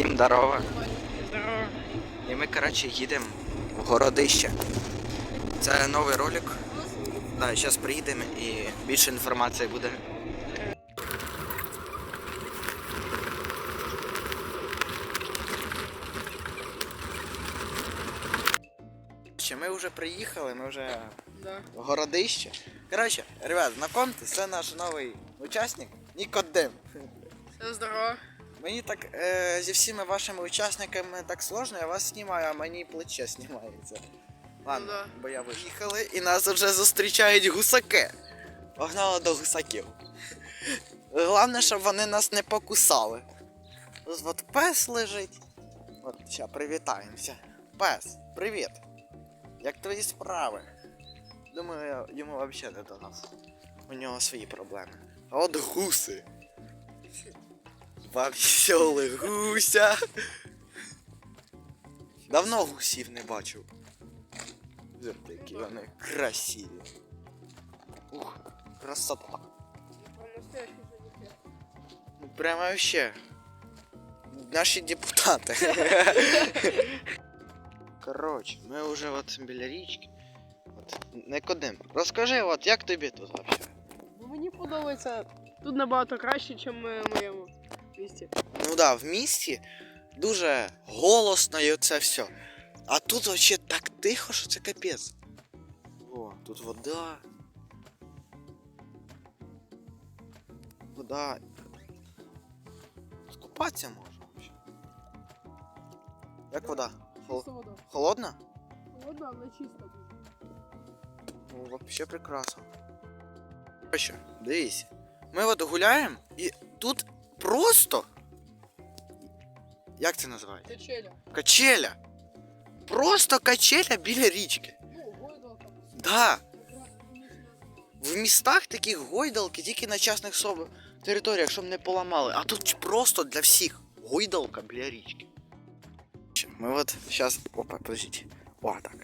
Всім здорово. Здорово. І ми, коротше, їдемо в городище. Це новий ролик. Да, зараз приїдемо і більше інформації буде. Ще Ми вже приїхали, ми вже Да. в городище. Коротше, ребят, знакомтесь, це наш новий учасник Нікодим. Все здорово. Мені так е, зі всіма вашими учасниками так сложно, я вас знімаю, а мені плече знімається. Ладно, Ну да. бо я виїхали і нас вже зустрічають гусаки. Погнали до гусаків. Головне, щоб вони нас не покусали. Тут от пес лежить. От, ще привітаємося. Пес, привіт. Як твої справи? Думаю, йому взагалі не до нас. У нього свої проблеми. А от гуси. Два веселих гуся. Давно гусів не бачив. Зерте, які вони красиві. Ух, красота. Ну прямо вообще. Наші депутати. Коротше, ми вже от біля річки. От, Никодим, розкажи, от як тобі тут вообще? Ну, Мені подобається. Тут набагато краще, ніж в моєму місті. Ну да, в місті дуже голосно і оце все. А тут вообще так тихо, що це капець. О, тут вода. Вода. Скупатися можна вообще. Як вода? Хол- вода. Холодна? Вода, але чиста. Ну, вообще прекрасно. Короче, дивись. Ми от гуляємо і тут просто. Як це називається? Качеля. Качеля. Просто качеля біля річки. Ну, гойдалка. Да. В містах таких гойдалки тільки на частних соб... територіях, щоб не поламали. А тут просто для всіх. Гойдалка біля річки. Ми от зараз. Опа, подождите. О, так.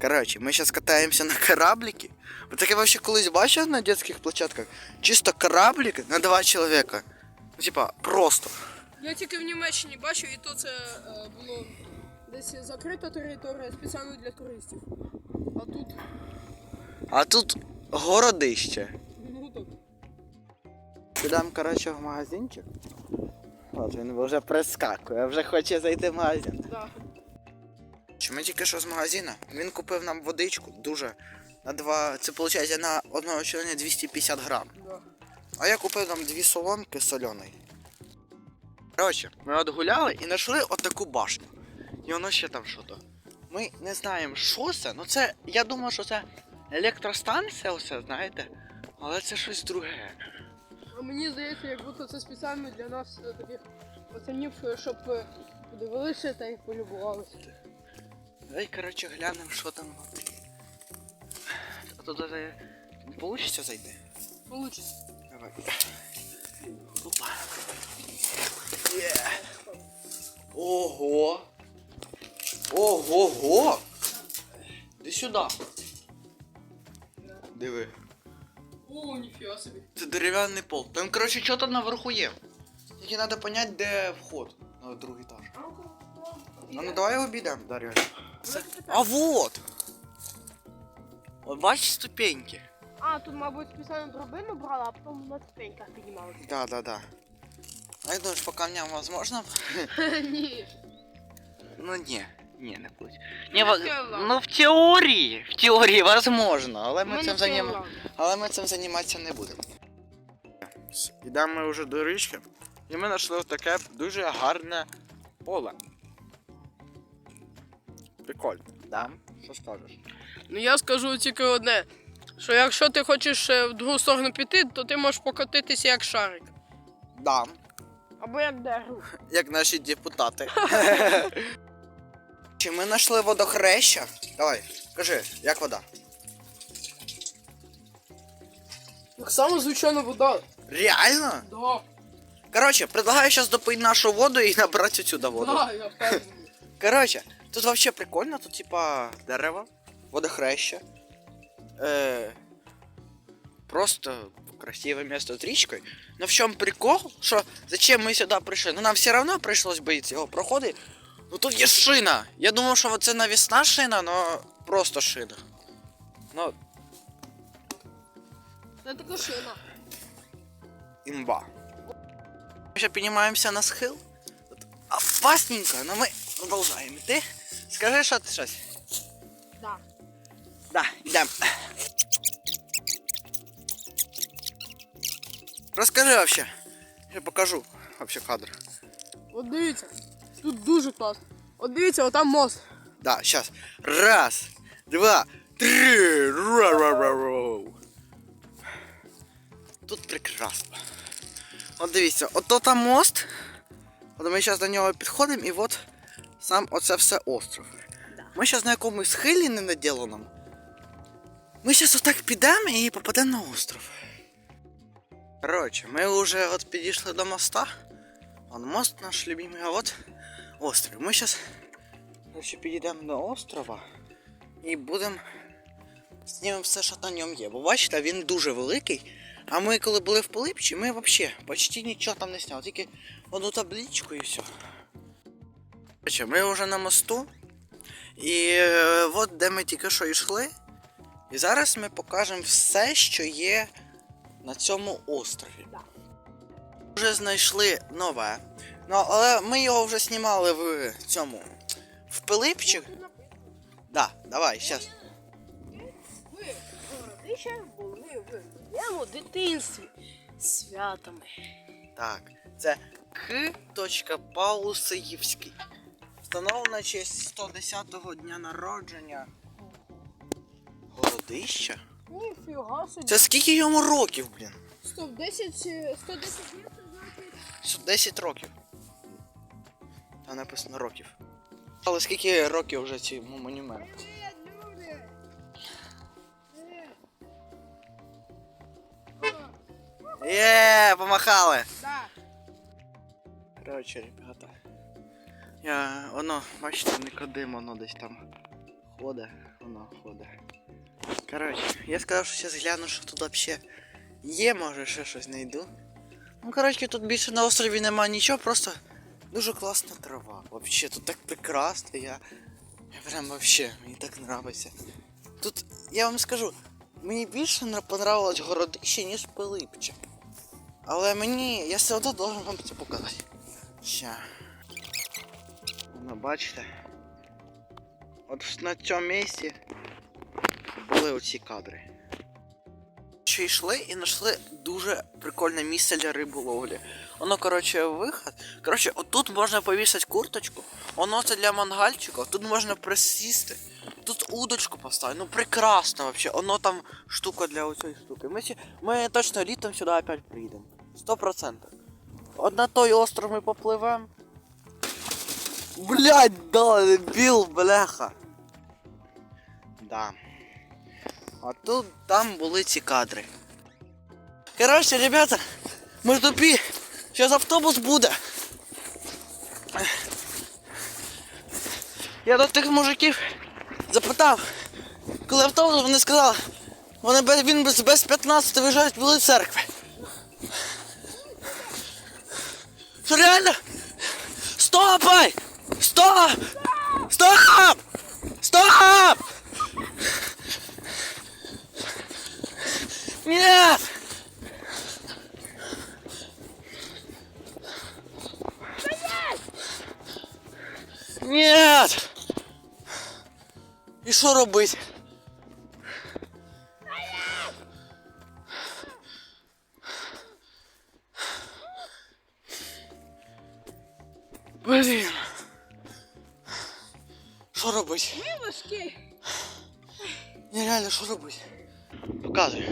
Короче, ми зараз катаємося на корабліки. Ви таке вообще колись бачили на детських площадках? Чисто кораблик на два чоловіка. Ну, типа, просто. Я тільки в Німеччині бачив, і то це е, було десь закрита територія спеціально для туристів. А тут, А тут городище. ну так. Підемо, коротше, в магазинчик. От він вже прискакує, вже хоче зайти в магазин. Да. Чи ми тільки що з магазина? Він купив нам водичку дуже. На два. Це виходить на одного члена 250 грам. Да. А я купив нам дві соломки соляної. Коротше, ми от гуляли і знайшли от таку башню. І воно ще там що то. Ми не знаємо, що це. Ну це. Я думаю, що це електростанція, оце, знаєте. Але це щось друге. А мені здається, як будто це спеціально для нас е, таких пацанів, е, щоб е, подивилися та й полюбувалися. Давай, коротше, глянемо, що там внутрі. А туди не вийде зайти? Получиться. Давай. Опа. Є. Ого. Ого-го. Іди сюди. Диви. О, ніфіга собі. Це дерев'яний пол. Там, коротше, що там наверху є. Тільки треба зрозуміти, де вход на другий етаж. А ну давай обійдемо, Дар'я. А вот! От бачиш ступеньки? А, тут, мабуть, спеціально драбину брали, а потім на ступеньках піднімалися. Да, да, да. А я думаю, по камням возможно? Ні. Ну не, не, не будет. Ну, Не, во- ну в теорії, в теорії возможно, але ми Ми цим занім... Але ми цим займатися не будемо. Йдемо ми вже до річки, і ми знайшли таке дуже гарне поле. Прикольно, да? Що скажеш? Ну я скажу тільки одне. Що якщо ти хочеш е, в другу сторону піти, то ти можеш покотитися як шарик. Да, Або як дерево. як наші депутати. Чи ми знайшли водохреща? Давай, кажи, як вода? Так само, звичайно, вода. Реально? Да. Короче, предлагаю сейчас допить нашу воду и набрать отсюда воду. Да, я впевнений. Короче, тут вообще прикольно, тут типа дерево, водохреще Е, просто красивое место с речкой. Но в чем прикол? Что зачем мы сюда пришли? Ну нам все равно пришлось боїться його проходити. Ну тут є шина. Я думав, що це навісна шина, но просто шина. Ну, Це така шина. имба. Мы сейчас поднимаемся на схил. Тут опасненько, но мы продолжаем идти. Скажи, что ты щось. Да. Да, йдем. Розкажи вообще. Я покажу вообще кадр. От дивіться. Тут дуже класно. От дивіться, отам мост. Да, сейчас. Раз, два, три. Ра-ра-ра-ра. Тут прекрасно. От дивіться, ото там мост. От ми зараз до нього підходимо і от сам оце все остров. Ми зараз на якомусь схилі не наділеному. Ми зараз отак підемо і попадемо на остров. Коротше, ми вже от підійшли до моста. Вон мост наш любимий, а от остров. Ми зараз підійдемо до острова і будемо знімемо все, що на ньому є. Бо бачите, він дуже великий. А ми коли були в Пилипчі, ми взагалі почти нічого там не сняли, тільки одну табличку і все. Коротше, ми вже на мосту. І е, от де ми тільки що йшли. І зараз ми покажемо все, що є на цьому острові. Вже знайшли нове. Ну, але ми його вже знімали в цьому. В Пилипчі. Да, давай, зараз. Були в моєму дитинстві. Святами. Так, це К. Паусиївський. Встановлено честь 110-го дня народження. Городища? Ніфіга собі. Це скільки йому років, блін? Стоп, 10, е, 110 днів, це значить. Що 10 років. Там написано років. Але скільки років вже цьому монументу? Привіт, люди! Є, помахали! Да. Коротше, ребята. Я. Воно, бачите, Никодим, воно десь там ходить, воно ходить. Коротше, я сказав, що зараз гляну, що тут взагалі є, може ще щось знайду. Ну, коротше, тут більше на острові нема нічого, просто дуже класна трава. Вообще, тут так прекрасно, я. Я прям вообще, мені так нравиться. Тут, я вам скажу, мені більше нра- понравилось городище, ніж Пилипче. Але мені, я все одно должен вам це показати. Ща. Ну, бачите. От на цьому місці були оці кадри. Ще йшли і знайшли дуже прикольне місце для риболовлі. Воно, коротше, виход. Коротше, отут можна повісити курточку. Воно це для мангальчика, тут можна присісти. Тут удочку поставити. Ну прекрасно вообще. Воно там штука для оцієї штуки. Ми, ми точно літом сюди опять приїдемо. Сто процентів. От на той остров ми попливемо. Блять, да, біл, бляха. Да. А тут там були ці кадри. Коротше, ребята, ми тупі. Зараз автобус буде. Я до тих мужиків запитав, коли автобус, вони сказали, вони без, він без, без 15 виїжджають були церкви. Що реально? Стопай! Стоп! Стоп! Що робити? Блін. Що робити? Ми важкі. Нереально, що робити? Показуй.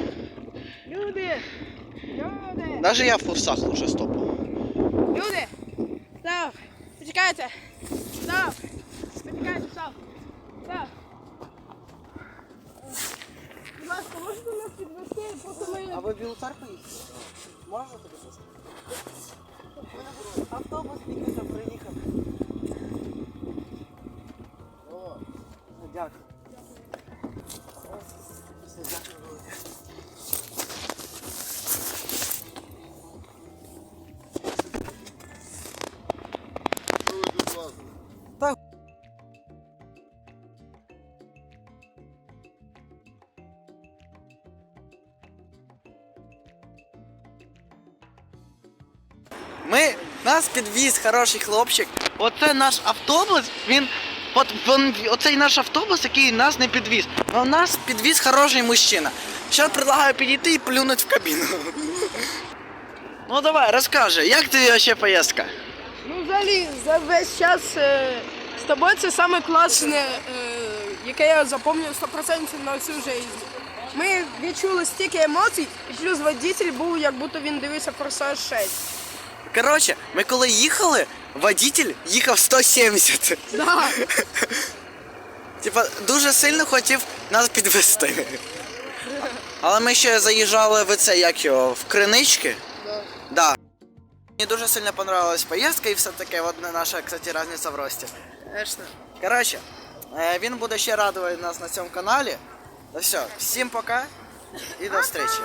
Люди! Люди! Даже я в курсах уже стопав. Люди! Стоп! Почекайте! Стоп! Почекайте, стоп! Стоп! Ласка, можете нас підвести, просто ми... А ви в Білу церкву їхали? Можна тобі сказати? Автобус тільки приїхав. Ну, дякую. Нас підвіз хороший хлопчик. Оце наш автобус, він. От, він, оцей наш автобус, який нас не підвіз. Но нас підвіз хороший мужчина. Зараз предлагаю підійти і плюнути в кабіну. Ну давай, розкажи, як ти ще поїздка? Ну, взагалі, за весь час е, з тобою це саме класне, е, яке я запам'ятав 100% на всю життя. Ми відчули стільки емоцій, і плюс водитель був, як будто він дивився «Форсаж 6». Коротше, ми коли їхали, водитель їхав 170. Да. Типа, дуже сильно хотів нас підвести. Але ми ще заїжджали в це, як його, в кринички. Да. Мені дуже сильно понравилась поїздка і все таке, от наша, кстати, різниця в рості. Конечно. Коротше, е, він буде ще радувати нас на цьому каналі. Ну все, всім пока і до зустрічі.